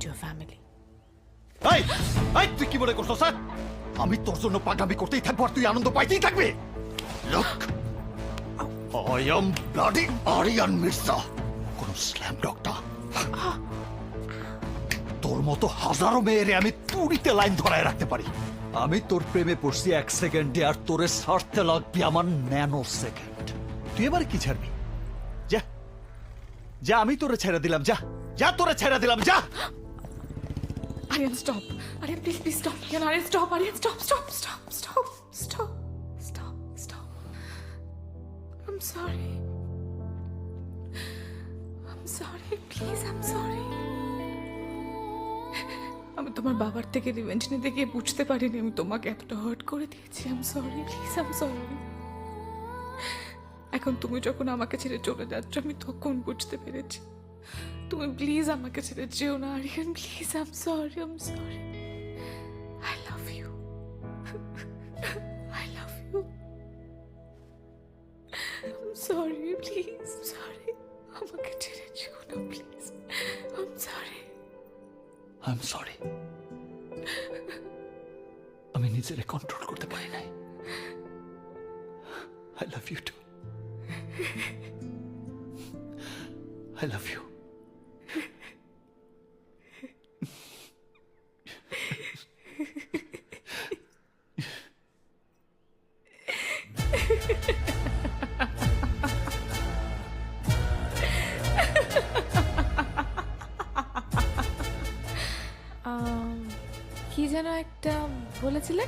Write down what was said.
Two ইয়ার family এই এই, তুই কি মনে করছ স্যার আমি তোর জন্য পাগামি করতেই থাকব আর তুই আনন্দ পাইতেই থাকবি। Look I am bloody Aryan Mirza কোন স্ল্যাম ডগটা তোর মতো হাজারো মেয়েরে আমি তুড়িতে লাইন ধরায় রাখতে পারি। আমি তোর প্রেমে পড়ছি এক সেকেন্ডে আর তোরে ছাড়তে লাগবে আমার ন্যানো সেকেন্ড। তুই এবার কি ছাড়বি? যা যা, আমি তোরে ছেড়ে দিলাম, যা যা তোরে ছেড়ে দিলাম, যা। Aryan, stop. Aryan, please, please stop. Aryan, Aryan, stop. Aryan, stop, stop, stop, stop, stop, stop, stop. I'm sorry. I'm sorry. Please, I'm sorry. আমি তোমার বাবার থেকে রিভেঞ্জ নিতে গিয়ে বুঝতে পারিনি আমি তোমাকে এতটা হার্ট করে দিয়েছি I'm sorry please I'm sorry এখন তুমি যখন আমাকে ছেড়ে চলে যাচ্ছ আমি তখন বুঝতে পেরেছি তুমি প্লিজ আমাকে ছেড়ে যেও না, Aryan please I'm sorry I'm sorry I love you I love you I'm sorry please sorry আমাকে ছেড়ে যেও না please I'm sorry I am sorry আমি নিজেরে কন্ট্রোল করতে পারি নাই। I love you too I love you কি যেন একটা বলেছিলে?